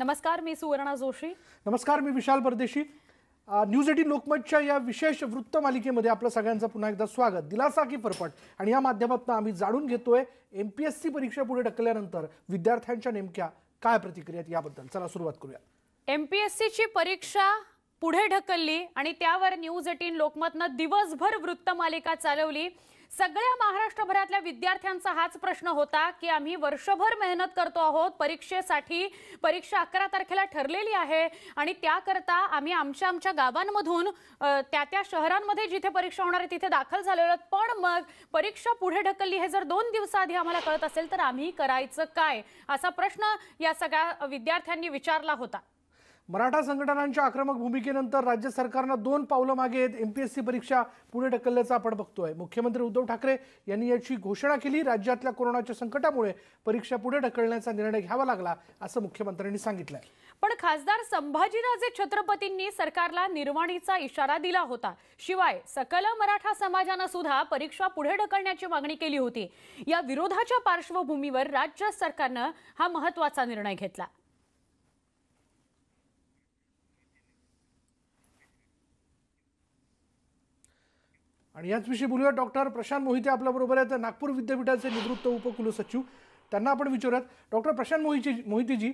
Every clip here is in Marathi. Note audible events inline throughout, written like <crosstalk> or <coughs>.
नमस्कार मी सुवर्णा जोशी. नमस्कार मी विशाल परदेशी. न्यूज एटीन लोकमतच्या या विशेष वृत्त मालिकेमध्ये आपलं सगळ्यांचं पुन्हा एकदा स्वागत. दिलासा की फरफट. आणि या माध्यमातून आम्ही जाणून घेतोय एम पी एस सी परीक्षा पुढे ढकलल्यानंतर विद्यार्थ्यांच्या नेमक्या काय प्रतिक्रिया याबद्दल. चला सुरुवात करूया. एमपीएससीची परीक्षा पुढे ढकलली आणि त्यावर न्यूज एटीन लोकमतनं दिवसभर वृत्तमालिका चालवली. सगळ्या महाराष्ट्रभरातल्या विद्यार्थ्यांचा हाच प्रश्न होता की आम्ही वर्षभर मेहनत करतो आहोत परीक्षेसाठी परीक्षा अकरा तारखेला ठरलेली आहे आणि त्याकरता आम्ही आमच्या आमच्या गावांमधून त्या त्या शहरांमध्ये जिथे परीक्षा होणार आहे तिथे दाखल झालेलो पण मग परीक्षा पुढे ढकलली हे जर दोन दिवसाआधी आम्हाला कळत असेल तर आम्ही करायचं काय? असा प्रश्न या सगळ्या विद्यार्थ्यांनी विचारला होता. मराठा संघटनांच्या आक्रमक भूमिकेनंतर राज्य सरकारनं दोन पावलं मागे एम पी एस सी परीक्षा पुढे ढकलल्याचं आपण बघतोय. मुख्यमंत्री उद्धव ठाकरे यांनी याची घोषणा केली. राज्यातल्या कोरोनाच्या संकटामुळे परीक्षा पुढे ढकलण्याचा निर्णय घ्यावा लागला असं मुख्यमंत्र्यांनी सांगितलंय. पण खासदार संभाजीराजे छत्रपतींनी सरकारला निर्वाणीचा इशारा दिला होता. शिवाय सकल मराठा समाजानं सुद्धा परीक्षा पुढे ढकलण्याची मागणी केली होती. या विरोधाच्या पार्श्वभूमीवर राज्य सरकारनं हा महत्त्वाचा निर्णय घेतला. आणि याचविषयी बोलूया. डॉक्टर प्रशांत मोहिते आपल्याबरोबर आहेत. नागपूर विद्यापीठाचे निवृत्त उपकुलसचिव. त्यांना आपण विचारूयात. डॉक्टर प्रशांत मोहिती मोहितेजी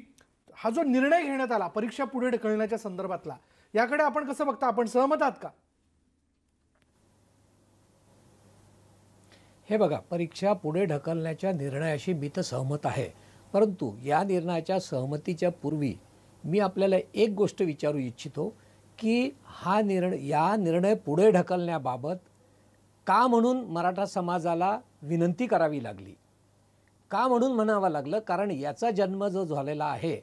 हा जो निर्णय घेण्यात आला परीक्षा पुढे ढकलण्याच्या संदर्भातला याकडे आपण कसं बघता? आपण सहमत आहात का? हे बघा परीक्षा पुढे ढकलण्याच्या निर्णयाशी मी तर सहमत आहे. परंतु या निर्णयाच्या सहमतीच्या पूर्वी मी आपल्याला एक गोष्ट विचारू इच्छितो की हा निर्णय या निर्णय पुढे ढकलण्याबाबत का म्हणून मराठा समाजाला विनंती करावी लागली? का म्हणून म्हणावं लागलं? कारण याचा जन्म जो झालेला आहे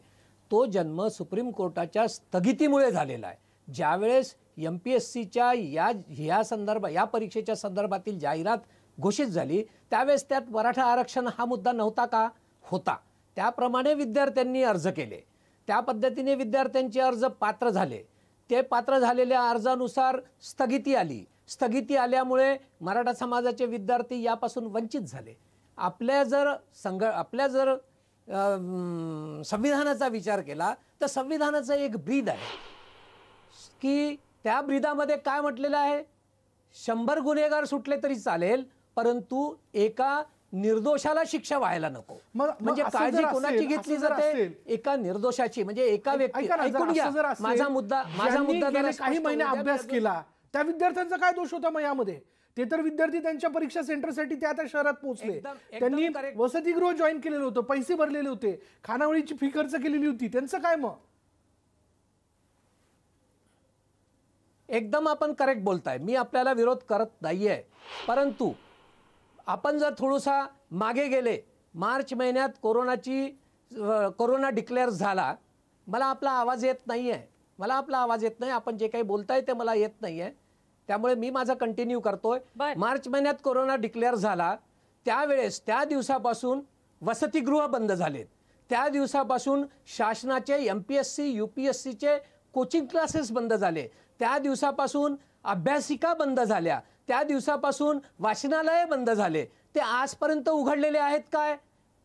तो जन्म सुप्रीम कोर्टाच्या स्थगितीमुळे झालेला आहे. ज्यावेळेस एम पी एस सीच्या या ह्या संदर्भ या परीक्षेच्या संदर्भातील जाहिरात घोषित झाली त्यावेळेस त्यात मराठा आरक्षण हा मुद्दा नव्हता का? होता. त्याप्रमाणे विद्यार्थ्यांनी अर्ज केले. त्या पद्धतीने विद्यार्थ्यांचे अर्ज पात्र झाले. ते पात्र झालेल्या अर्जानुसार स्थगिती आली. स्थगिती आल्यामुळे मराठा समाजाचे विद्यार्थी यापासून वंचित झाले. आपल्या जर संघ आपल्या जर संविधानाचा विचार केला तर संविधानाचं एक ब्रीद आहे. की त्या ब्रीदामध्ये काय म्हटलेलं आहे? शंभर गुन्हेगार सुटले तरी चालेल परंतु एका निर्दोषाला शिक्षा व्हायला नको. म्हणजे काळजी कोणाची घेतली जाते? एका निर्दोषाची म्हणजे एका व्यक्ती ऐकून घ्या. माझा मुद्दा माझा मुद्दा काही महिने. अभ्यास केला त्या विद्यार्थ्यांचा काय दोष होता मग यामध्ये? ते तर विद्यार्थी त्यांच्या परीक्षा सेंटरसाठी त्या त्या शहरात पोहोचले. त्यांनी. वसतिगृह जॉईन केलेलं होतं पैसे भरलेले होते. खानावळीची फी खर्च केलेली होती. त्यांचं काय मग? एकदम आपण करेक्ट बोलताय. मी आपल्याला विरोध करत नाहीये. परंतु आपण जर थोडंसा मागे गेले मार्च महिन्यात कोरोनाची कोरोना डिक्लेअर झाला मला आपला आवाज येत नाही आहे मला आपला आवाज येत नाही. आपण जे काही बोलताय ते मला येत नाही आहे त्यामुळे मी माझा कंटिन्यू करतोय. मार्च महिन्यात कोरोना डिक्लेअर झाला त्यावेळेस त्या दिवसापासून वसतिगृह बंद झालेत. त्या दिवसापासून शासनाचे M P S C U P S सीचे कोचिंग क्लासेस बंद झाले. त्या दिवसापासून अभ्यासिका बंद झाल्या. त्या दिवसापासून वाचनालये बंद झाले. ते आजपर्यंत उघडलेले आहेत काय?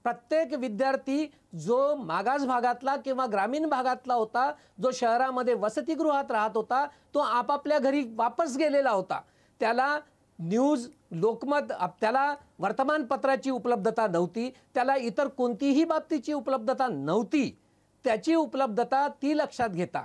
प्रत्येक विद्यार्थी जो मागास भागातला किंवा ग्रामीण भागातला होता जो शहरामध्ये वसतिगृहात राहत होता तो आपापल्या घरी वापस गेलेला होता. त्याला न्यूज लोकमत त्याला वर्तमानपत्राची उपलब्धता नव्हती त्याला इतर कोणतीही बाबतीची उपलब्धता नव्हती. त्याची उपलब्धता ती लक्षात घेता.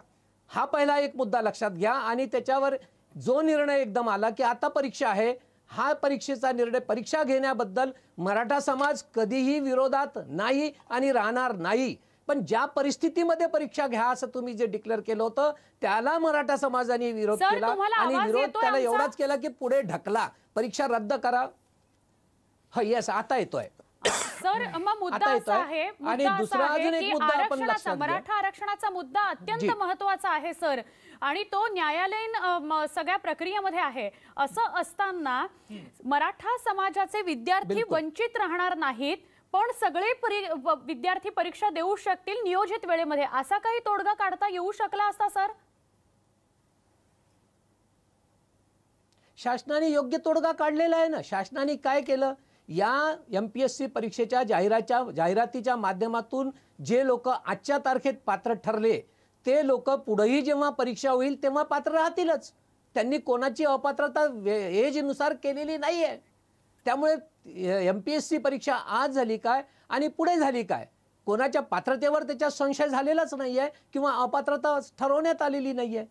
हा पहिला एक मुद्दा लक्षात घ्या आणि त्याच्यावर जो निर्णय एकदम आला की आता परीक्षा आहे हा परीक्षेचा निर्णय परीक्षा घेण्याबद्दल मराठा समाज कधीही विरोधात नाही आणि राहणार नाही. पण ज्या परिस्थितीमध्ये परीक्षा घ्या असं तुम्ही जे डिक्लेअर केलं होतं त्याला मराठा समाजाने विरोध केला आणि विरोध त्याला? एवढाच केला की पुढे ढकला. परीक्षा रद्द करा. हा येस आता येतोय. सर <coughs> मग मुद्दा असा. आहे आणि मुद्दा असा दुसरा आहे अजून एक की मुद्दा आपण आरक्षणाचा लक्षात घ्या. मराठा आरक्षणाचा मुद्दा अत्यंत. महत्त्वाचा आहे सर आणि तो न्यायालयीन अ, म, सगळ्या प्रक्रियेमध्ये आहे असं असताना मराठा समाजाचे विद्यार्थी बिलकुल. वंचित राहणार नाहीत पण सगळे परी व- विद्यार्थी परीक्षा देऊ शकतील नियोजित वेळेमध्ये असा काही तोडगा काढता येऊ शकला असता सर शासनाने योग्य तोडगा काढलेला आहे ना शासनाने काय केलं या एम पी एस सी परीक्षेच्या जाहिराच्या जाहिरातीच्या माध्यमातून जे लोक आजच्या तारखेत पात्र ठरले ते लोक पुढेही जेव्हा परीक्षा होईल तेव्हा पात्र राहतीलच. त्यांनी कोणाची अपात्रता वे- एजनुसार केलेली नाही आहे त्यामुळे एम पी एस सी परीक्षा आज झाली काय आणि पुढे झाली काय? कोणाच्या पात्रतेवर त्याचा संशय झालेलाच नाही आहे किंवा अपात्रता ठरवण्यात आलेली नाही आहे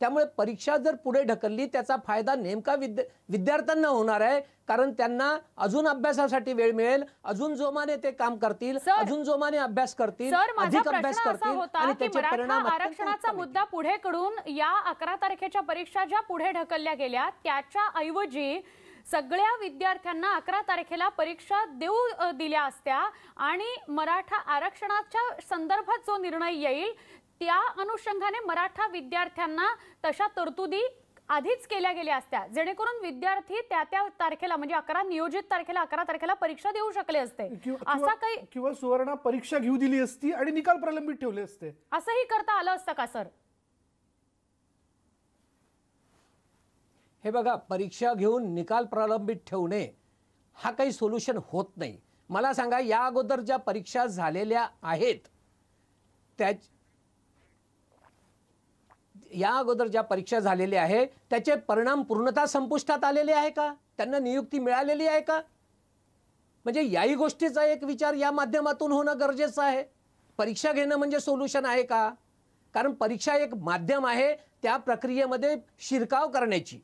त्यामुळे परीक्षा जर पुढे ढकलली त्याचा फायदा नेमका विद्या विद्यार्थ्यांना होणार आहे. कारण त्यांना अजून अभ्यासासाठी वेळ मिळेल. अजून जोमाने ते काम करतील. अजून जोमाने अभ्यास करतील. अधिक अभ्यास करतील आणि त्याचे परिणाम आरक्षणाचा मुद्दा पुढे कडून या अकरा तारखेच्या परीक्षा ज्या पुढे ढकलल्या गेल्या त्याच्या ऐवजी सगळ्या विद्यार्थ्यांना अकरा तारखेला परीक्षा देऊ दिल्या असत्या आणि मराठा आरक्षणाच्या संदर्भात जो निर्णय येईल त्या अनुषंगाने मराठा विद्यार्थ्यांना तशा तरतुदी आधीच केल्या गेल्या असत्या. जेणेकरून विद्यार्थी त्या त्या तारखेला म्हणजे अकरा नियोजित तारखेला अकरा तारखेला परीक्षा देऊ शकले असते. असा काही किंवा- किंवा सुवर्णा परीक्षा घेऊ दिली असती आणि निकाल प्रलंबित ठेवले असते. असंही करता आलं असतं का सर? हे बघा परीक्षा घेऊन निकाल प्रलंबित ठेवणे हा काही सोल्युशन होत नाही. मला सांगा या अगोदर ज्या परीक्षा झालेल्या आहेत त्या या अगोदर ज्या परीक्षा झालेल्या आहेत त्याचे परिणाम पूर्णतः संपुष्टात आलेले आहे का? त्यांना नियुक्ती मिळालेली आहे का? म्हणजे याही गोष्टीचा एक विचार या माध्यमातून होणं गरजेचं आहे. परीक्षा घेणं म्हणजे सोल्युशन आहे का? कारण परीक्षा एक माध्यम आहे त्या प्रक्रियेमध्ये शिरकाव करण्याची.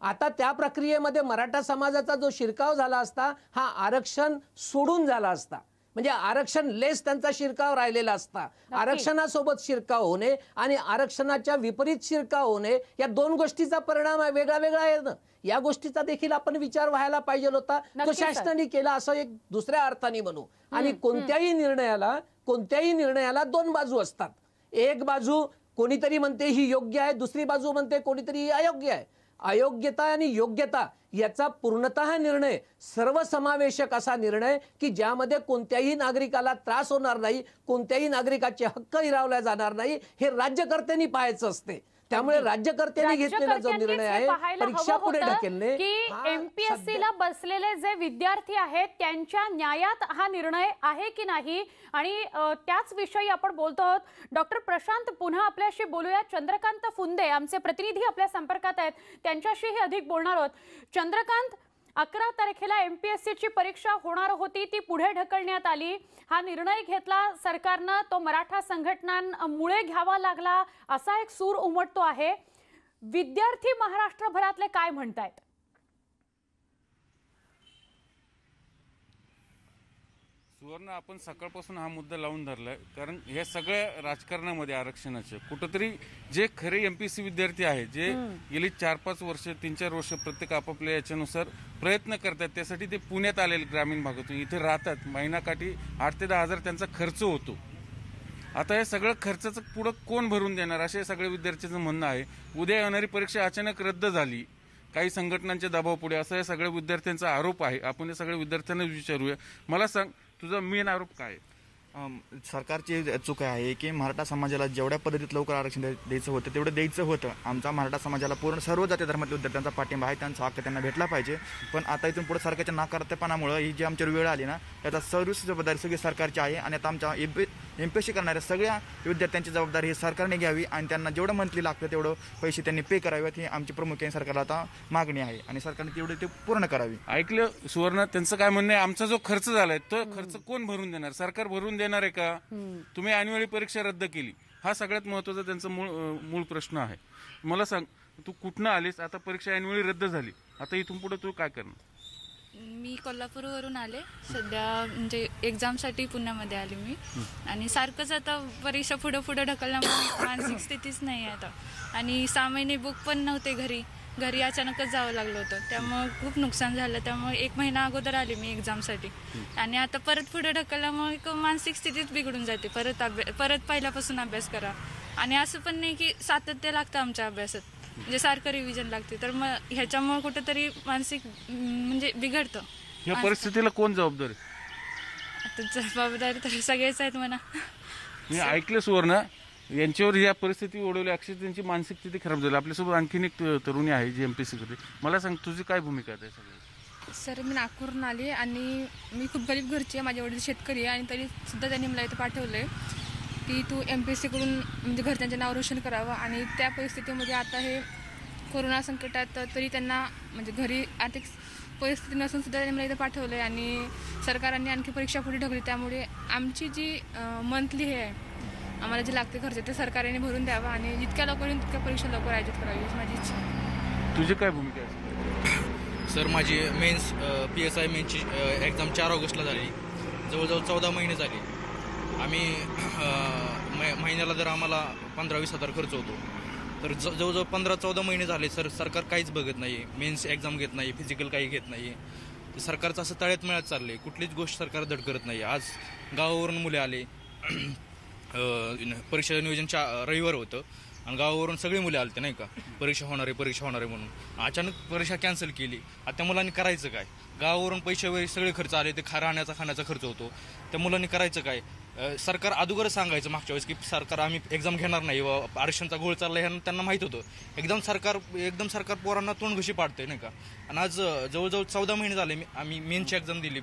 आता त्या प्रक्रियेमध्ये मराठा समाजाचा जो शिरकाव झाला असता हा आरक्षण सोडून झाला असता. म्हणजे आरक्षण लेस त्यांचा शिरकाव राहिलेला असता. आरक्षणासोबत शिरकाव होणे आणि आरक्षणाच्या विपरीत शिरकाव होणे या दोन गोष्टीचा परिणाम आहे वेगळा वेगळा आहे ना. या गोष्टीचा देखील आपण विचार व्हायला पाहिजे होता. तो. शासनाने केला असं एक दुसऱ्या अर्थाने म्हणू आणि कोणत्याही निर्णयाला कोणत्याही निर्णयाला दोन बाजू असतात. एक बाजू कोणीतरी म्हणते ही योग्य आहे दुसरी बाजू म्हणते कोणीतरी अयोग्य आहे. अयोग्यता आणि योग्यता याचा पूर्णतः निर्णय सर्वसमावेशक असा निर्णय की ज्यामध्ये कोणत्याही नागरिकाला त्रास होणार नाही कोणत्याही नागरिकाचे हक्क हिरावले जाणार नाही हे राज्यकर्त्यांनी पाहायचं असते. त्यामुळे राज्यकर्त्यांनी घेतलेला जो निर्णय आहे परीक्षा पुढे ढकलणे की एमपीएससी ला बसलेले जे विद्यार्थी आहेत त्यांच्या न्यायात हा निर्णय आहे की नाही? आणि त्याच विषयी आपण बोलतो आहोत. डॉक्टर प्रशांत पुन्हा आपल्याशी बोलूया. चंद्रकांत फुंदे आमचे प्रतिनिधी आपल्या संपर्कात आहेत. त्यांच्याशीही अधिक बोलणार आहोत. चंद्रकांत अकरा तारखेला एम पी एस सीची परीक्षा होणार होती ती पुढे ढकलण्यात आली. हा निर्णय घेतला सरकारनं तो मराठा संघटनांमुळे घ्यावा लागला असा एक सूर उमटतो आहे. विद्यार्थी महाराष्ट्रभरातले काय म्हणतायत? सुवर्ण आपण सकाळपासून हा मुद्दा लावून धरलाय. कारण या सगळ्या राजकारणामध्ये आरक्षणाचे. कुठंतरी जे खरे एम पी सी विद्यार्थी आहेत जे गेली चार पाच वर्ष तीन चार वर्ष प्रत्येक आपापल्या याच्यानुसार प्रयत्न करतात त्यासाठी ते पुण्यात आलेले ग्रामीण भागातून. इथे राहतात महिनाकाठी आठ ते दहा हजार त्यांचा खर्च होतो. आता हे सगळं खर्चाचं पुढं कोण भरून देणार? असे सगळे विद्यार्थ्यांचं म्हणणं आहे. उद्या येणारी परीक्षा अचानक रद्द झाली. काही संघटनांच्या दबावपुढे असा या सगळ्या विद्यार्थ्यांचा आरोप आहे. आपण या सगळ्या विद्यार्थ्यांना विचारूया. मला सांग तुझा मेन आरोप काय आहे? सरकारची चूक आहे की मराठा समाजाला जेवढ्या पद्धतीत लवकर आरक्षण द्यायचं होतं तेवढं द्यायचं होतं. आमचा मराठा समाजाला पूर्ण सर्व जाती धर्मातल्या विद्यार्थ्यांचा पाठिंबा आहे त्यांचा हक्क त्यांना भेटला पाहिजे. पण आता इथून पुढे सरकारच्या नाकारतेपणामुळं ही जी आमच्यावर वेळ आली ना त्याचा सर्वच जबाबदारी सगळी सरकारची आहे आणि आता आमच्या एम पी करणाऱ्या सगळ्या विद्यार्थ्यांची जबाबदारी ही सरकारने घ्यावी आणि त्यांना जेवढं मंथली लागतं तेवढं पैसे त्यांनी पे करावेत ही आमची प्रामुख्याने सरकारला आता मागणी आहे आणि सरकारने तेवढी ते पूर्ण करावी. ऐकलं सुवर्ण त्यांचं काय म्हणणं आहे? आमचा जो खर्च झालाय तो खर्च कोण भरून देणार? सरकार भरून देणार आहे का? तुम्ही ऐनवेळी परीक्षा रद्द केली. हा सगळ्यात महत्त्वाचा त्यांचा मूळ मूळ प्रश्न आहे. मला सांग तू कुठनं आलीस? आता परीक्षा ऐनवेळी रद्द झाली. आता इथून पुढे तू काय करणार? मी कोल्हापूरवरून आले. सध्या म्हणजे एक्झामसाठी पुण्यामध्ये आले मी. आणि सारखंच आता परीक्षा पुढं पुढं ढकलल्यामुळे मानसिक स्थितीच नाही आहे आता. आणि सहा महिने बुक पण नव्हते घरी. घरी अचानकच जावं लागलं होतं. त्यामुळे खूप नुकसान झालं. त्यामुळे एक महिना अगोदर आले मी एक्झामसाठी आणि आता परत पुढे ढकलल्यामुळे एक मानसिक स्थितीच बिघडून जाते. परत अभ्यास परत पहिल्यापासून अभ्यास करा. आणि असं पण नाही की सातत्य लागतं आमच्या अभ्यासात. म्हणजे सारखं रिव्हिजन लागते. तर मग ह्याच्यामुळे कुठेतरी मानसिक म्हणजे बिघडतं. या परिस्थितीला कोण जबाबदार आता जबाबदारी तर सगळेच आहेत म्हणा. मी ऐकलं सुवर्ण. यांच्यावर या परिस्थिती ओढवली. अक्षर त्यांची मानसिक स्थिती खराब झाली. आपल्यासोबत आणखीन एक तरुणी आहे जी एम पी सी करते मला सांग तुझी काय भूमिका आहे सगळ्यात? सर मी नागपूरून आले आणि मी खूप गरीब घरची आहे. माझे वडील शेतकरी आहे आणि तरी सुद्धा त्यांनी मला इथं पाठवलं आहे की तू एम पी एस सी करून म्हणजे घरच्यांचे नाव रोशन करावं. आणि त्या परिस्थितीमध्ये आता हे कोरोना संकटात तरी त्यांना म्हणजे घरी आर्थिक परिस्थिती नसून सुद्धा त्यांनी मला इथं पाठवलं आहे आणि सरकारांनी आणखी परीक्षा पुढे ढकली त्यामुळे आमची जी मंथली हे आहे आम्हाला जे लागते खर्च ते सरकारने भरून द्यावा आणि जितक्या लवकर होईल तितक्या परीक्षा लवकर आयोजित करावी अशी माझी इच्छा. आहे. तुझी काय भूमिका आहे? सर माझी मेन्स पी एस आय मेन्सची एक्झाम चार ऑगस्टला झाली. जवळजवळ चौदा महिने झाले. आम्ही अ, मै- महिन्याला जर आम्हाला पंधरा वीस हजार खर्च होतो. तर ज जवळजवळ पंधरा चौदा महिने झाले. सर सरकार काहीच बघत नाही मेन्स एक्झाम घेत नाही फिजिकल काही घेत नाही ते सरकारचं असं तळ्यात मिळत चाललं आहे कुठलीच गोष्ट सरकार धड करत नाही आज गावावरून मुले आले. परीक्षा नियोजन चा रविवार होतं. आणि गावावरून सगळी मुले आलते नाही का? परीक्षा होणार आहे परीक्षा होणार आहे म्हणून. अचानक परीक्षा कॅन्सल केली. आता त्या मुलांनी करायचं काय? गावावरून पैसे वगैरे सगळे खर्च आले ते खा राहण्याचा खाण्याचा खर्च होतो. त्या मुलांनी करायचं काय? सरकार अगोदरच सांगायचं मागच्या वेळेस की सरकार आम्ही एक्झाम घेणार नाही. व आरक्षणचा गोळ चालला हे त्यांना माहीत होतं. एकदम सरकार एकदम सरकार पोरांना तोंड घुशी पाडते नाही का? आणि आज जवळजवळ चौदा महिने झाले मी आम्ही मेनची एक्झाम दिली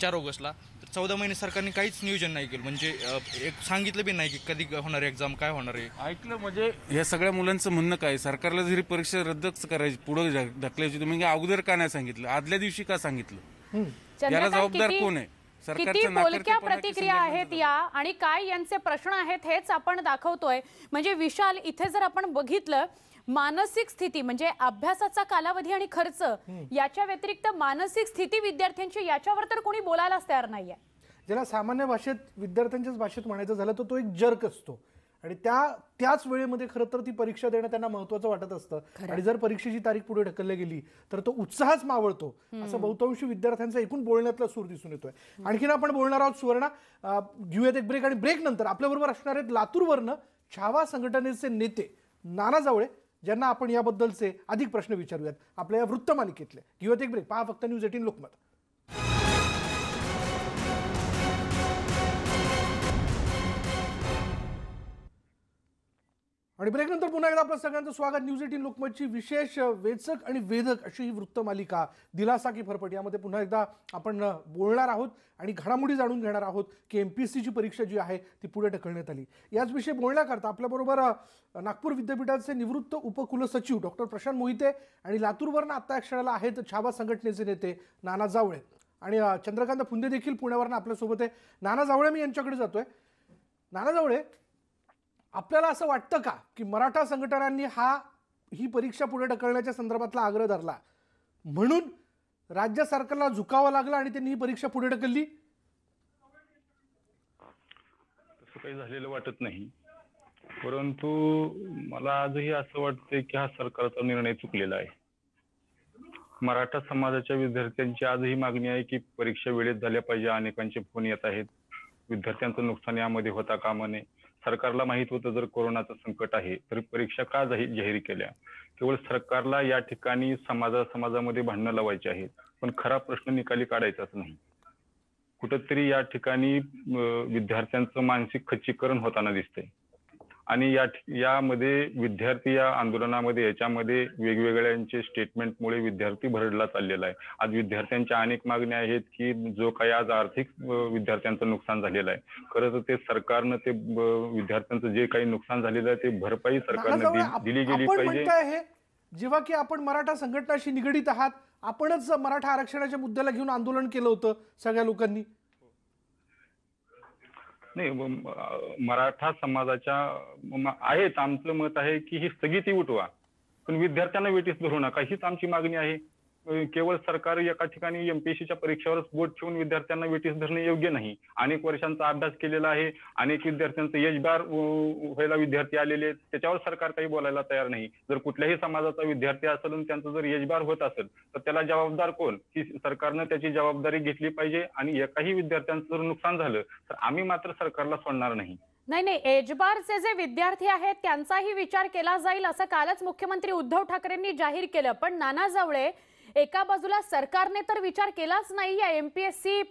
चार ऑगस्टला. चौदा महिने सरकारने काहीच नियोजन नाही केलं. म्हणजे एक सांगितलं बी नाही की कधी होणार आहे एक्झाम काय होणार आहे. ऐकलं म्हणजे या सगळ्या मुलांचं म्हणणं काय? सरकारला जरी परीक्षा रद्दच करायची पुढे ढकलायची तुम्ही अगोदर का नाही सांगितलं? आदल्या दिवशी का सांगितलं? याला जबाबदार कोण आहे? सरकारचं किती बोलक्या प्रतिक्रिया आहेत या? आणि काय यांचे प्रश्न आहेत हेच आपण दाखवतोय. म्हणजे विशाल इथे जर आपण बघितलं मानसिक स्थिती म्हणजे अभ्यासाचा कालावधी आणि खर्च याच्या व्यतिरिक्त मानसिक स्थिती विद्यार्थ्यांची याच्यावर तर कोणी बोलायलाच तयार नाहीये. ज्याला सामान्य भाषेत विद्यार्थ्यांच्याच भाषेत म्हणायचं झालं तर तो एक जर्क असतो. आणि त्या त्याच वेळेमध्ये खरं तर ती परीक्षा देणं त्यांना महत्वाचं वाटत असतं. आणि जर परीक्षेची तारीख पुढे ढकलली गेली तर तो उत्साहच मावळतो. असं बहुतांशी विद्यार्थ्यांचा एकूण बोलण्यातला सूर दिसून येतोय. आणखीन आपण बोलणार आहोत सुवर्णा घेऊयात एक ब्रेक आणि ब्रेक नंतर आपल्याबरोबर असणार आहेत लातूरवरनं छावा संघटनेचे नेते नाना जावळे. ज्यांना आपण याबद्दलचे अधिक प्रश्न विचारूयात. आपल्या या वृत्तमालिकेतले. घेऊयात एक ब्रेक पहा फक्त न्यूज एटीन लोकमत. आणि ब्रेकनंतर पुन्हा एकदा आपलं सगळ्यांचं स्वागत. न्यूज एटीन लोकमतची विशेष वेचक आणि वेधक अशी ही वृत्तमालिका दिलासा की फरफट. यामध्ये पुन्हा एकदा आपण बोलणार आहोत आणि घडामोडी जाणून घेणार आहोत की एम पी एस सीची परीक्षा जी आहे ती पुढे ढकलण्यात आली. याच विषयी बोलण्याकरता आपल्याबरोबर नागपूर विद्यापीठाचे निवृत्त उपकुलसचिव डॉक्टर प्रशांत मोहिते आणि लातूरवरनं आत्ता या क्षणाला आहेत छावा संघटनेचे नेते नाना जावळे. आणि चंद्रकांत फुंदे देखील पुण्यावरनं आपल्यासोबत आहे. नाना जावळे मी यांच्याकडे जातोय. नाना जावळे आपल्याला असं वाटतं का की मराठा संघटनांनी हा ही परीक्षा पुढे ढकलण्याच्या संदर्भातला आग्रह धरला? म्हणून राज्य सरकारला झुकावं लागलं आणि त्यांनी ही परीक्षा पुढे ढकलली? तसं काही झालेलं वाटत नाही. परंतु मला आजही असं वाटतंय की हा सरकारचा निर्णय चुकलेला आहे. मराठा समाजाच्या विद्यार्थ्यांची आजही मागणी आहे की परीक्षा वेळेत झाल्या पाहिजे अनेकांचे फोन येत आहेत. विद्यार्थ्यांचं नुकसान यामध्ये होता कामा नये. सरकारला माहीत होतं जर कोरोनाचं संकट आहे तर परीक्षा का जाहीर जाहीर केल्या? केवळ सरकारला या ठिकाणी समाजा समाजामध्ये भांडणं लावायची आहेत. पण खरा प्रश्न निकाली काढायचाच नाही. कुठंतरी या ठिकाणी विद्यार्थ्यांचं मानसिक खच्चीकरण होताना दिसतंय. आणि या यामध्ये विद्यार्थी या आंदोलनामध्ये याच्यामध्ये वेगवेगळ्यांचे स्टेटमेंटमुळे विद्यार्थी भरडला चाललेला आहे. आज विद्यार्थ्यांच्या अनेक मागण्या आहेत की जो काही आज आर्थिक विद्यार्थ्यांचं नुकसान झालेलं आहे. खरं तर ते सरकारनं ते विद्यार्थ्यांचं जे काही नुकसान झालेलं आहे ते भरपाई सरकारनं दिली गेली पाहिजे. जेव्हा की आपण मराठा संघटनाशी निगडीत आहात आपणच मराठा आरक्षणाच्या मुद्द्याला घेऊन आंदोलन केलं होतं सगळ्या लोकांनी. नाही मराठा समाजाच्या आहेत आमचं मत आहे की ही स्थगिती उठवा. पण विद्यार्थ्यांना वेटीस धरू नका हीच आमची मागणी आहे. केवळ सरकार एका ठिकाणी एमपीएससीच्या परीक्षेवरच बोट ठेवून विद्यार्थ्यांना वेटीस धरणे योग्य नाही. अनेक वर्षांचा अभ्यास केलेला आहे. अनेक विद्यार्थ्यांचं यशबार व्हायला विद्यार्थी आलेले आहेत. त्याच्यावर सरकार काही बोलायला तयार नाही. जर कुठल्याही समाजाचा विद्यार्थी असेल आणि त्यांचं जर यशबार होत असेल तर त्याला जबाबदार कोण? की सरकारनं त्याची जबाबदारी घेतली पाहिजे आणि एकाही विद्यार्थ्यांचं जर नुकसान झालं तर आम्ही मात्र सरकारला सोडणार नाही. नाही नाही. एजबारचे जे विद्यार्थी आहेत त्यांचाही विचार केला जाईल असं कालच मुख्यमंत्री उद्धव ठाकरेंनी जाहीर केलं. पण नाना जावळे एका बाजूला सरकारने तर विचार केलाच नाही या एमपीएससी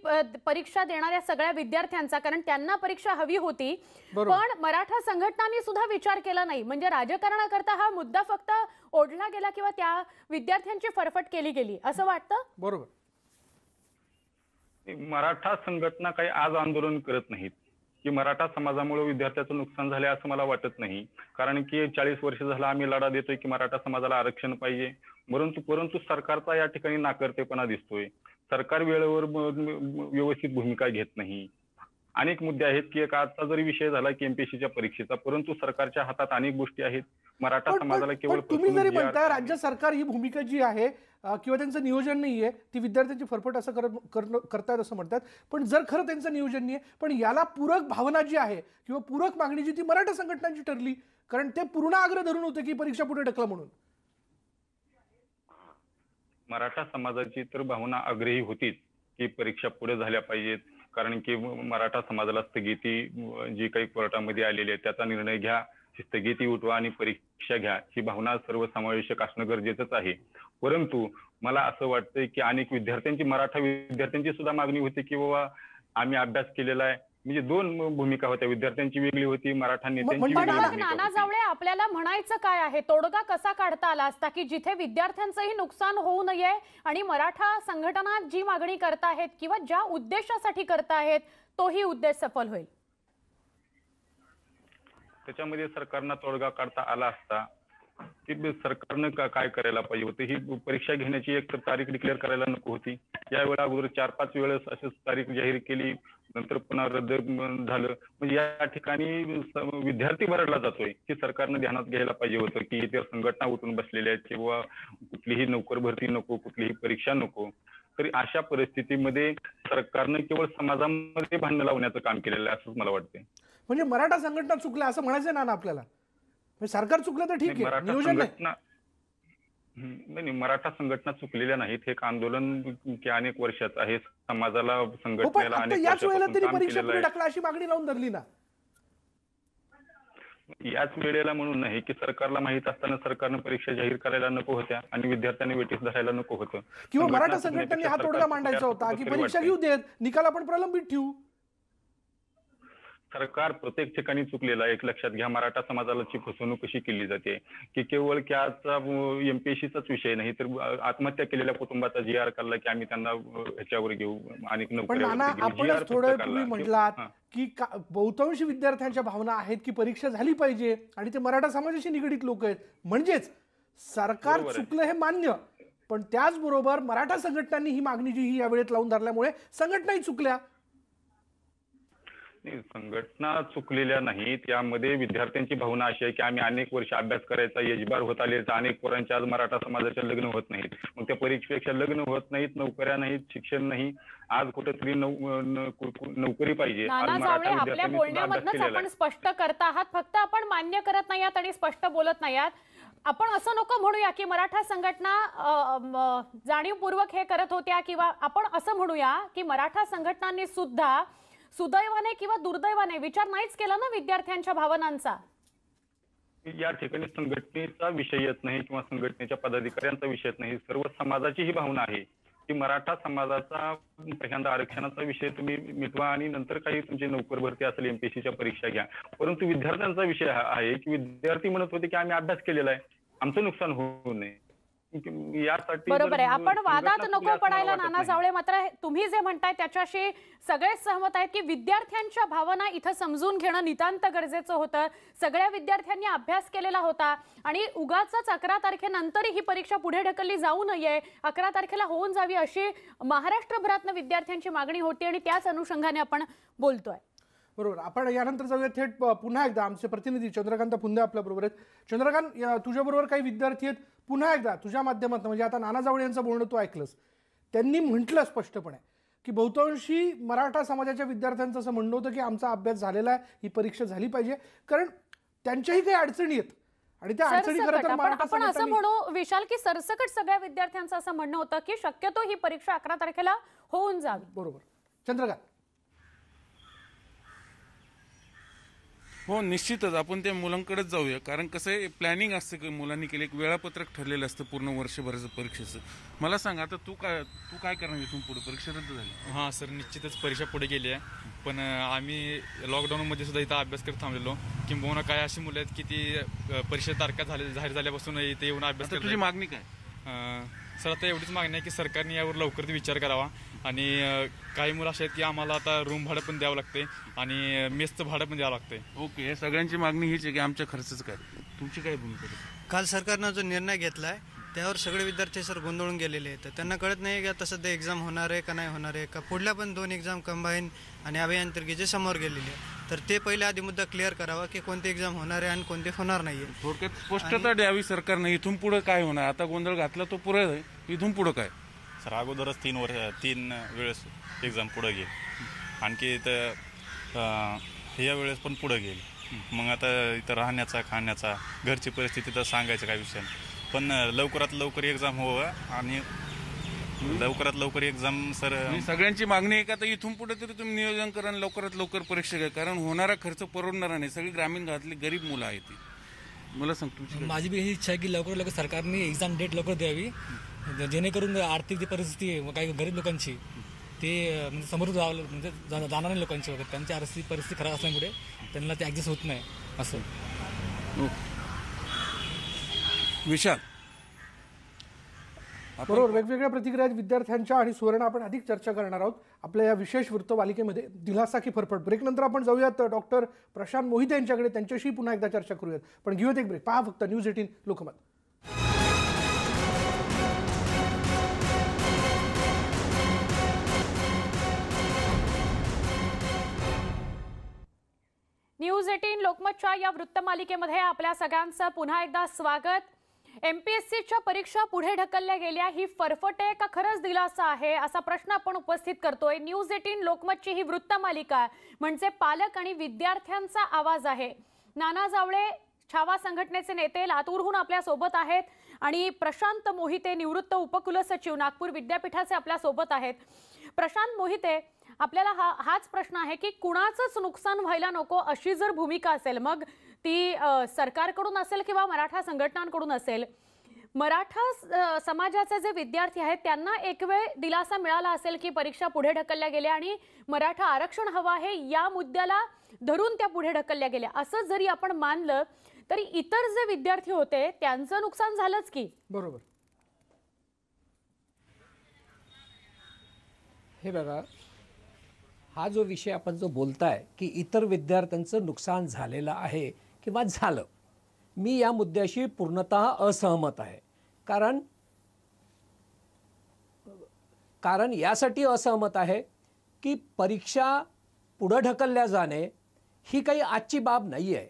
परीक्षा देणाऱ्या सगळ्या विद्यार्थ्यांचा कारण त्यांना परीक्षा हवी होती. पण मराठा संघटनांनी सुद्धा विचार केला नाही. म्हणजे राजकारणाकरता हा मुद्दा फक्त ओढला गेला किंवा त्या विद्यार्थ्यांची फरफट केली गेली असं वाटतं? बरोबर. मराठा संघटना काही आज आंदोलन करत नाहीत. की मराठा समाजामुळे विद्यार्थ्याचं नुकसान झालं असं मला वाटत नाही. कारण की चाळीस वर्ष झालं आम्ही लढा देतोय की मराठा समाजाला आरक्षण पाहिजे. परंतु परंतु सरकारचा या ठिकाणी नाकर्तेपणा दिसतोय. सरकार वेळेवर व्यवस्थित भूमिका घेत नाही. अनेक मुद्दे आहेत की एक आजचा जरी विषय झाला की एमपीएससीच्या परीक्षेचा परंतु सरकारच्या हातात अनेक गोष्टी आहेत. मराठा समाजाला केवळ तुम्ही जरी म्हणताय राज्य सरकार ही भूमिका जी आहे किंवा त्यांचं नियोजन नाहीये ती विद्यार्थ्यांची फरफट असं करतायत असं म्हणतात. पण जर खरं त्यांचं नियोजन नाहीये पण याला पूरक भावना जी आहे किंवा पूरक मागणी जी ती मराठा संघटनांची ठरली कारण ते पूर्ण आग्रह धरून होते की परीक्षा पुढे ढकला म्हणून. मराठा समाजाची तर भावना आग्रही होतीच की परीक्षा पुढे झाल्या पाहिजेत. कारण की मराठा समाजाला स्थगिती जी काही कोर्टामध्ये आलेली आहे त्याचा निर्णय घ्या स्थगिती उठवा आणि परीक्षा घ्या ही भावना सर्वसमावेशक असणं गरजेचंच आहे. परंतु मला असं वाटतंय की अनेक विद्यार्थ्यांची मराठा विद्यार्थ्यांची सुद्धा मागणी होती की बाबा आम्ही अभ्यास केलेला आहे म्हणजे दोन भूमिका होत्या. विद्यार्थ्यांची वेगळी होती मराठा नेत्यांची म्हणजे पण मग नाना. जावळे आपल्याला म्हणायचं काय आहे? तोडगा कसा काढता आला असता की जिथे विद्यार्थ्यांचंही नुकसान होऊ नये आणि मराठा संघटना जी मागणी करतायत किंवा ज्या उद्देशासाठी करतायत तोही उद्देश सफल होईल? त्याच्यामध्ये सरकारनं तोडगा काढता आला असता. की सरकारनं का- काय करायला पाहिजे होतं? ही परीक्षा घेण्याची एक तर तारीख डिक्लेअर करायला नको होती. या वेळा अगोदर चार पाच वेळेस अशीच तारीख जाहीर केली. नंतर पुन्हा रद्द झालं. म्हणजे या ठिकाणी विद्यार्थी भरडला जातोय की सरकारनं ध्यानात घ्यायला पाहिजे होतं की इतर संघटना उठून बसलेल्या आहेत किंवा कुठलीही नोकर भरती नको कुठलीही परीक्षा नको. तरी अशा परिस्थितीमध्ये सरकारनं केवळ समाजामध्ये भांडण लावण्याचं काम केलेलं आहे असंच मला वाटतंय. म्हणजे मराठा संघटना चुकल्या असं म्हणायचं ना आपल्याला? सरकार चुकलं तर ठीक आहे. मराठा नियोजन नाही. मराठा संघटना चुकलेल्या नाहीत. हे आंदोलन की अनेक वर्षाचं आहे. समाजाला हो संघटनेला याच वेळेला तरी परीक्षा अशी मागणी लावून धरली ना. याच वेळेला म्हणून नाही की सरकारला माहीत असताना सरकारनं परीक्षा जाहीर करायला नको होत्या आणि विद्यार्थ्यांनी वेटीस धरायला नको होतं. किंवा मराठा संघटनांनी हा तोडगा मांडायचा होता की परीक्षा घेऊ. देत निकाल आपण प्रलंबित ठेवू. सरकार प्रत्येक ठिकाणी चुकलेलं एक लक्षात घ्या मराठा समाजाची फसवणूक कशी केली जाते की केवळ त्याचा एमपीएससीचाच विषय नाही तर आत्महत्या केलेल्या कुटुंबाचा जी आर काढला की आम्ही त्यांना ह्याच्यावर घेऊ आणि म्हटलात. की बहुतांश विद्यार्थ्यांच्या भावना आहेत की परीक्षा झाली पाहिजे आणि ते मराठा समाजाशी निगडीत लोक आहेत. म्हणजेच सरकार. चुकलं हे मान्य. पण त्याचबरोबर मराठा संघटनांनी ही मागणी जी ही यावेळेत लावून धरल्यामुळे संघटनाही चुकल्या. नाही, संघटना चुकलेल्या नाहीत. यामध्ये विद्यार्थ्यांची भावना अशी आहे की आम्ही अनेक वर्ष अभ्यास करायचा यजबार होत आले तर अनेक पोरांच्या आज मराठा समाजाच्या लग्न होत नाहीत. मग त्या परीक्षेपेक्षा लग्न होत नाहीत नोकऱ्या नाहीत शिक्षण नाही. आज कुठेतरी नोकरी पाहिजे. आपल्या बोलण्यामधनच आपण स्पष्ट करत आहात. फक्त आपण मान्य करत नाही आहात आणि स्पष्ट बोलत नाही आहात. आपण असं नको म्हणूया की मराठा संघटना जाणीवपूर्वक हे करत होत्या किंवा आपण असं म्हणूया की मराठा संघटनांनी सुद्धा सुदैवाने किंवा दुर्दैवाने विचार नाहीच केला ना विद्यार्थ्यांच्या भावनांचा? या ठिकाणी संघटनेचा विषय येत नाही किंवा संघटनेच्या पदाधिकाऱ्यांचा विषय येत नाही. सर्व समाजाची ही भावना आहे की मराठा समाजाचा पहिल्यांदा आरक्षणाचा विषय तुम्ही मिटवा आणि नंतर काही तुमची नोकर भरती असेल एमपीएससीच्या परीक्षा घ्या. परंतु विद्यार्थ्यांचा विषय हा आहे की विद्यार्थी म्हणत होते की आम्ही अभ्यास केलेला आहे. आमचं नुकसान होऊ नये. यासाठी बरोबर आहे. आपण वादात नको पडायला नाना. जावळे मात्र तुम्ही जे म्हणताय त्याच्याशी सगळेच सहमत आहेत की विद्यार्थ्यांच्या भावना इथं समजून घेणं नितांत गरजेचं होतं. सगळ्या विद्यार्थ्यांनी अभ्यास केलेला होता आणि उगाच अकरा तारखेनंतरही ही परीक्षा पुढे ढकलली जाऊ नये. अकरा तारखेला होऊन जावी अशी महाराष्ट्रभरातनं विद्यार्थ्यांची मागणी होती आणि त्याच अनुषंगाने आपण बोलतोय. बरोबर. आपण यानंतर जाऊया थेट पुन्हा एकदा आमचे प्रतिनिधी चंद्रकांत पुंदे आपल्या बरोबर आहेत. चंद्रकांत तुझ्याबरोबर काही विद्यार्थी आहेत. पुन्हा एकदा तुझ्या माध्यमातून म्हणजे आता नाना जावळे यांचं बोलणं तू ऐकलंस. त्यांनी म्हटलं स्पष्टपणे की बहुतांशी मराठा समाजाच्या विद्यार्थ्यांचं असं म्हणणं होतं की आमचा अभ्यास झालेला आहे ही परीक्षा झाली पाहिजे. कारण त्यांच्याही काही अडचणी आहेत. आणि त्या अडचणी आपण असं म्हणू विशाल की सरसकट सगळ्या विद्यार्थ्यांचं असं म्हणणं होतं की शक्यतो ही परीक्षा अकरा तारखेला होऊन जावी. बरोबर. चंद्रकांत. हो निश्चितच. आपण त्या मुलांकडेच जाऊया. कारण कसं आहे प्लॅनिंग असतं की मुलांनी केलं एक वेळापत्रक ठरलेलं असतं पूर्ण वर्षभराचं परीक्षेचं. मला सांग आता तू काय तू काय करणार इथून पुढे? परीक्षा रद्द झाली. हां सर निश्चितच परीक्षा पुढे गेली आहे. पण आम्ही लॉकडाऊनमध्ये सुद्धा इथं अभ्यास करत थांबलेलो. किंबहुना काय अशी मुलं आहेत की ती परीक्षा तारखा झाले जाहीर झाल्यापासून इथे येऊन अभ्यास तुझी मागणी काय? सर आता एवढीच मागणी आहे की सरकारने यावर लवकर विचार करावा. आणि काही मुलं असे आहेत की आम्हाला आता रूम भाडं पण द्यावं लागते आणि मेसचं भाडं पण द्यावं लागते ओके हे सगळ्यांची मागणी हीच आहे की आमच्या खर्चच काय? तुमची काय भूमिका आहे? काल सरकारनं जो निर्णय घेतला आहे त्यावर सगळे विद्यार्थी सर गोंधळून गेलेले आहेत. तर त्यांना कळत नाही की आता सध्या एक्झाम होणार आहे का नाही होणार आहे. का पुढल्या पण दोन एक्झाम कंबाईन आणि अभियांत्रिकी जे समोर गेलेले आहे तर ते पहिले आधी मुद्दा क्लिअर करावा की कोणती एक्झाम होणार आहे आणि कोणते होणार नाही आहे थोडक्यात स्पष्टता द्यावी सरकारनं. इथून पुढे काय होणार? आता गोंधळ घातला तो आहे. इथून पुढे काय? सर अगोदरच तीन वर्ष तीन वेळेस एक्झाम पुढं गेली. आणखी इथं अं, या वेळेस पण पुढं गेली. मग आता इथं राहण्याचा खाण्याचा घरची परिस्थिती तर सांगायचं काय विषय नाही. पण अं, लवकरात लवकर एक्झाम व्हावं आणि लवकरात लवकर एक्झाम सर सगळ्यांची मागणी आहे का तर इथून पुढे तरी तुम्ही नियोजन करा आणि लवकरात लवकर परीक्षा घ्या. कारण होणारा खर्च परवडणारा नाही. सगळी ग्रामीण भागातली गरीब मुलं आहेत ती. मला सांग तुमची काय? माझी बी ही इच्छा आहे की लवकर लवकर सरकारने एक्झाम डेट लवकर द्यावी. जेणेकरून आर्थिक जी परिस्थिती आहे काही गरीब लोकांची ते अं, म्हणजे समोर जावं म्हणजे जा- जाणार नाही लोकांची वगैरे त्यांची आर्थिक परिस्थिती खराब असल्यामुळे त्यांना ते ॲडजस्ट होत नाही असं. विशाल. बरोबर वेगवेगळ्या प्रतिक्रिया आहेत विद्यार्थ्यांच्या आणि सुवर्ण आपण अधिक चर्चा करणार आहोत. आपल्या या विशेष वृत्तमालिकेमध्ये दिलासा की फरफट. ब्रेक नंतर आपण जाऊयात डॉक्टर प्रशांत मोहिते यांच्याकडे त्यांच्याशी पुन्हा एकदा चर्चा करूयात. पण घेऊयात एक ब्रेक. पहा फक्त news eighteen Lokmat. News eighteen लोकमतच्या या वृत्तमालिकेमध्ये आपल्या सगळ्यांचं पुन्हा एकदा स्वागत. एमपीएससीच्या परीक्षा पुढे ढकलल्या गेल्या. ही फरफट आहे का खरंच दिलासा आहे असा प्रश्न आपण उपस्थित करतोय. न्यूज एटीन लोकमतची ही वृत्तमालिका म्हणजे पालक आणि विद्यार्थ्यांचा आवाज आहे. नाना जावळे छावा संघटनेचे नेते लातूरहून आपल्यासोबत आहेत आणि प्रशांत मोहिते निवृत्त उपकुलसचिव नागपूर विद्यापीठाचे आपल्यासोबत आहेत. प्रशांत मोहिते आपल्याला हा हाच प्रश्न आहे की कुणाचंच नुकसान व्हायला नको अशी जर भूमिका असेल मग ती सरकारकडून असेल किंवा मराठा संघटनांकडून असेल मराठा समाजाचे जे विद्यार्थी आहेत त्यांना एक वेळ दिलासा मिळाला असेल की परीक्षा पुढे ढकलल्या गेल्या आणि मराठा आरक्षण हवं आहे या मुद्द्याला धरून त्या पुढे ढकलल्या गेल्या. असं जरी आपण मानलं तरी इतर जे विद्यार्थी होते त्यांचं नुकसान झालंच की? बरोबर. हे बघा हा जो विषय आपण जो बोलताय की इतर विद्यार्थ्यांचं नुकसान झालेलं आहे किंवा झालं मी या मुद्द्याशी पूर्णतः असहमत आहे. कारण कारण यासाठी असहमत आहे की परीक्षा पुढं ढकलल्या जाणे ही काही आजची बाब नाही आहे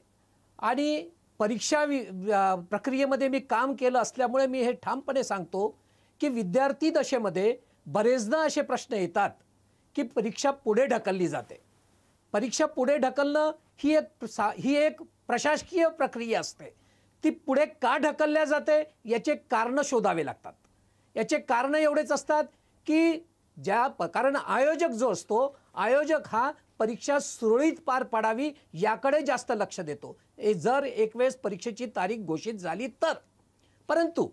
आणि परीक्षा वि प्रक्रियेमध्ये मी काम केलं असल्यामुळे मी हे ठामपणे सांगतो की विद्यार्थी दशेमध्ये बरेचदा असे प्रश्न येतात. की परीक्षा पुढे ढकलली जाते. परीक्षा पुढे ढकलणं ही एक सा ही एक प्रशासकीय प्रक्रिया असते. ती पुढे का ढकलल्या जाते याचे कारणं शोधावे लागतात. याचे कारणं एवढेच असतात की ज्या प कारण आयोजक जो असतो आयोजक हा परीक्षा सुरळीत पार पाडावी याकडे जास्त लक्ष देतो. ए जर एक वेळेस परीक्षेची तारीख घोषित झाली तर. परंतु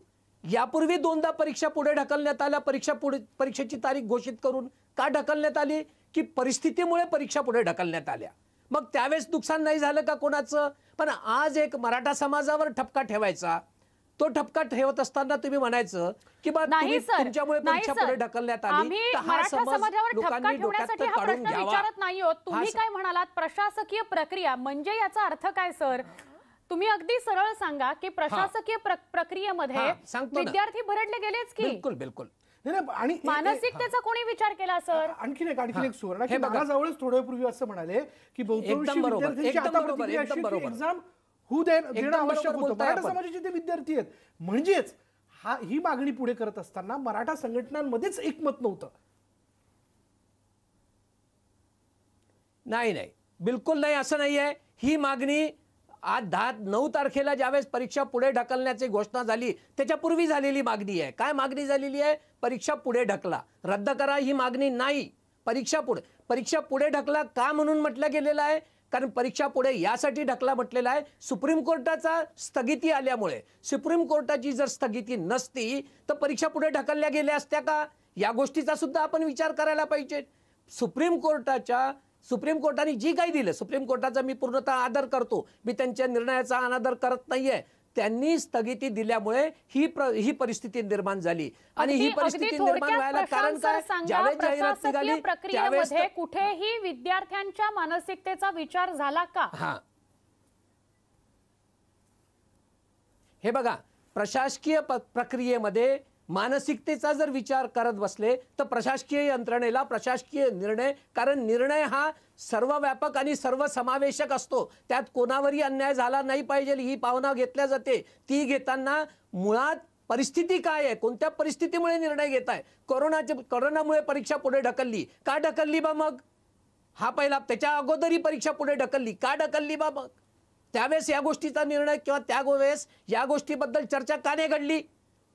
यापूर्वी दोनदा परीक्षा पुढे ढकलण्यात आल्या परीक्षा पुढे परीक्षेची तारीख घोषित करून का ढकलण्यात आली? की परिस्थितीमुळे परीक्षा पुढे ढकलण्यात आल्या. मग त्यावेळेस नुकसान नाही झालं का कोणाचं? पण आज एक मराठा समाजावर ठपका ठेवायचा. तो ठपका ठेवत असताना तुम्ही म्हणायचं की बा नाही तुमच्यामुळे परीक्षा. पुढे ढकलण्यात आली. तर हा समज लोकांनी डोक्यात हा काढून घ्यावा. तुम्ही काय म्हणालात? प्रशासकीय प्रक्रिया म्हणजे याचा अर्थ काय सर? तुम्ही अगदी सरळ सांगा की प्रशासकीय प्र- प्रक्रियेमध्ये. विद्यार्थी भरडले गेलेच की? बिलकुल बिलकुल. नाही, आणि ए- मानसिकतेचा कोणी विचार केला सर आणखीन एक आणखीन हा. एक सुवर्ण की हे बघा. जवळच थोड्यापूर्वी असं म्हणाले की बहुतांशी. एक्झाम होऊ देणं आवश्यक बरोबर होतं मराठा. समाजाचे ते विद्यार्थी आहेत म्हणजेच हा ही मागणी पुढे करत असताना मराठा संघटनांमध्येच एकमत नव्हतं नाही नाही बिलकुल नाही असं नाही आहे ही मागणी आज दहा नऊ तारखेला ज्यावेळेस परीक्षा पुढे ढकलण्याची घोषणा झाली त्याच्यापूर्वी झालेली मागणी आहे. काय मागणी झालेली आहे? परीक्षा पुढे ढकला. रद्द करा ही मागणी नाही. परीक्षा पुढे परीक्षा पुढे ढकला का म्हणून म्हटलं गेलेलं आहे? कारण परीक्षा पुढे यासाठी ढकला म्हटलेला आहे. सुप्रीम कोर्टाचा स्थगिती आल्यामुळे सुप्रीम कोर्टाची जर स्थगिती नसती तर परीक्षा पुढे ढकलल्या गेल्या असत्या का? या गोष्टीचा सुद्धा आपण विचार करायला पाहिजे. सुप्रीम कोर्टाच्या सुप्रीम कोर्टाने जी काही दिलं सुप्रीम कोर्टाचा मी पूर्णतः आदर करतो मी त्यांच्या निर्णयाचा अनादर करत नाहीये. त्यांनी स्थगिती दिल्यामुळे ही प्र, ही परिस्थिती निर्माण झाली. आणि ही परिस्थिती निर्माण व्हायला कारण काय? ज्यावेळेस जाहिरात निघाली त्यावेळेस प्रक्रियेमध्ये कुठेही विद्यार्थ्यांच्या मानसिकतेचा विचार झाला का? हा. हे बघा प्रशासकीय प्रक्रियेमध्ये मानसिकतेचा जर विचार करत बसले तर प्रशासकीय यंत्रणेला प्रशासकीय निर्णय कारण निर्णय हा सर्वव्यापक आणि सर्वसमावेशक असतो. त्यात कोणावरही अन्याय झाला नाही पाहिजे ही पावना घेतल्या जाते. ती घेताना मुळात परिस्थिती काय आहे? कोणत्या परिस्थितीमुळे निर्णय घेत आहे कोरोनाच्या कोरोनामुळे परीक्षा पुढे ढकलली. का ढकलली बा मग? हा पहिला त्याच्या अगोदर ही परीक्षा पुढे ढकलली. का ढकलली बा मग? त्यावेळेस या गोष्टीचा निर्णय किंवा त्या वेळेस या गोष्टीबद्दल चर्चा का नाही घडली?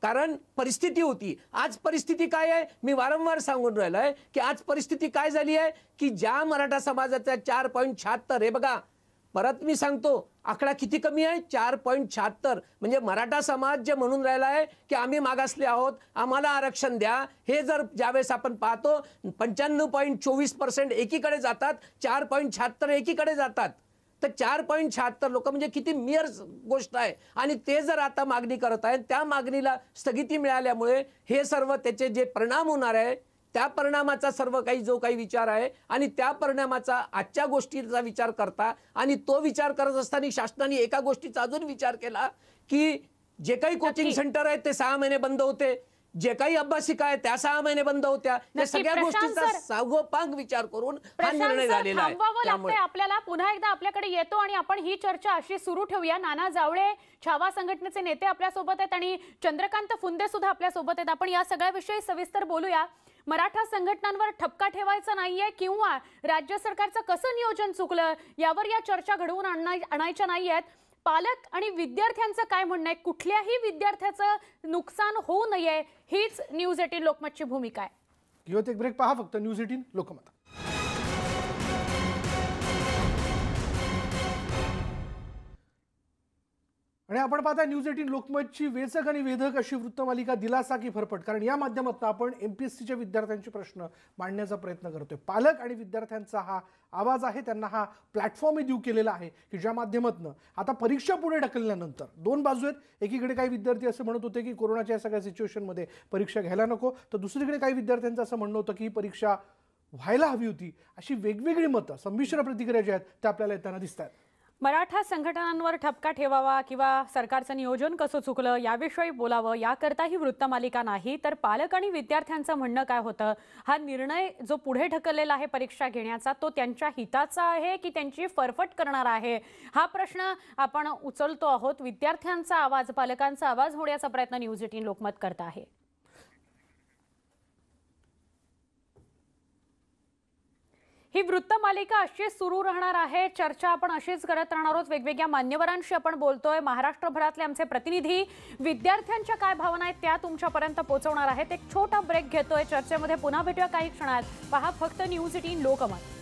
कारण परिस्थिती होती. आज परिस्थिती काय आहे? मी वारंवार सांगून राहिलो आहे की आज परिस्थिती काय झाली आहे? की ज्या मराठा समाजाचा चार पॉईंट शहात्तर हे बघा परत मी सांगतो आकडा किती कमी आहे? चार पॉईंट शहात्तर. म्हणजे मराठा समाज जे म्हणून राहिला आहे की आम्ही मागासले आहोत आम्हाला आरक्षण द्या. हे जर ज्यावेळेस आपण पाहतो पंच्याण्णव पॉईंट चोवीस पर्सेंट एकीकडे जातात चार पॉईंट शहात्तर एकीकडे जातात. तर चार पॉईंट शहात्तर लोक म्हणजे किती मियर गोष्ट आहे. आणि ते जर आता मागणी करत आहेत त्या मागणीला स्थगिती मिळाल्यामुळे हे सर्व त्याचे जे परिणाम होणार आहे त्या परिणामाचा सर्व काही जो काही विचार आहे आणि त्या परिणामाचा आजच्या गोष्टीचा विचार करता आणि तो विचार करत असताना शासनाने एका गोष्टीचा अजून विचार केला की जे काही कोचिंग सेंटर आहेत ते सहा महिने बंद होते. जे काही अभ्यासिका आहेत त्या सहा महिने बंद होत्या. या सगळ्या गोष्टीचा. सागोपांग विचार करून हा निर्णय झालेला आहे. आपल्याला पुन्हा एकदा आपल्याकडे येतो आणि आपण ही चर्चा अशी सुरू ठेवूया. नाना जावळे छावा संघटनेचे नेते आपल्यासोबत आहेत आणि चंद्रकांत फुंदे सुद्धा आपल्यासोबत आहेत. आपण या सगळ्याविषयी सविस्तर बोलूया. मराठा संघटनांवर ठपका ठेवायचा नाहीये किंवा राज्य सरकारचं कसं नियोजन चुकलं यावर या चर्चा घडवून आणायच्या नाहीयेत. पालक आणि विद्यार्थ्यांचं काय म्हणणं आहे? कुठल्याही विद्यार्थ्याचं नुकसान होऊ नये. हीच न्यूज एटीन लोकमतची भूमिका आहे. घेऊयात एक ब्रेक पहा फक्त. News eighteen Lokmat. आणि आपण पाहता न्यूज एटीन लोकमतची वेचक आणि वेधक अशी वृत्तमालिका दिलासा की फरफट. कारण या माध्यमातून आपण एम पी एस सीच्या विद्यार्थ्यांचे प्रश्न मांडण्याचा प्रयत्न करतोय. पालक आणि विद्यार्थ्यांचा हा आवाज आहे त्यांना हा प्लॅटफॉर्म देऊ केलेला आहे की ज्या माध्यमातून आता परीक्षा पुढे ढकलल्यानंतर दोन बाजू आहेत. एकीकडे काही विद्यार्थी असं म्हणत होते की कोरोनाच्या या सगळ्या सिच्युएशनमध्ये परीक्षा घ्यायला नको. तर दुसरीकडे काही विद्यार्थ्यांचं असं म्हणणं होतं की ही परीक्षा व्हायला हवी होती. अशी वेगवेगळी मतं संमिश्र प्रतिक्रिया ज्या आहेत त्या आपल्याला येताना दिसत आहेत मराठा संघटनांवर ठपका ठेवावा किंवा सरकारचं नियोजन कसं चुकलं याविषयी बोलावं याकरता ही वृत्तमालिका नाही तर पालक आणि विद्यार्थ्यांचं म्हणणं काय होतं? हा निर्णय जो पुढे ढकललेला आहे परीक्षा घेण्याचा तो त्यांच्या हिताचा आहे की त्यांची फरफट करणार आहे? हा प्रश्न आपण उचलतो आहोत. विद्यार्थ्यांचा आवाज पालकांचा आवाज होण्याचा प्रयत्न न्यूज एटीन लोकमत करत आहे. ही वृत्तमालिका अशीच सुरू राहणार आहे. चर्चा आपण अशीच करत राहणार आहोत. वेगवेगळ्या मान्यवरांशी आपण बोलतोय. महाराष्ट्रभरातले आमचे प्रतिनिधी विद्यार्थ्यांच्या काय भावना आहेत त्या तुमच्यापर्यंत पोहोचवणार आहेत. एक छोटा ब्रेक घेतोय. चर्चेमध्ये पुन्हा भेटूया काही क्षणात. पहा फक्त न्यूज एटीन लोकमत.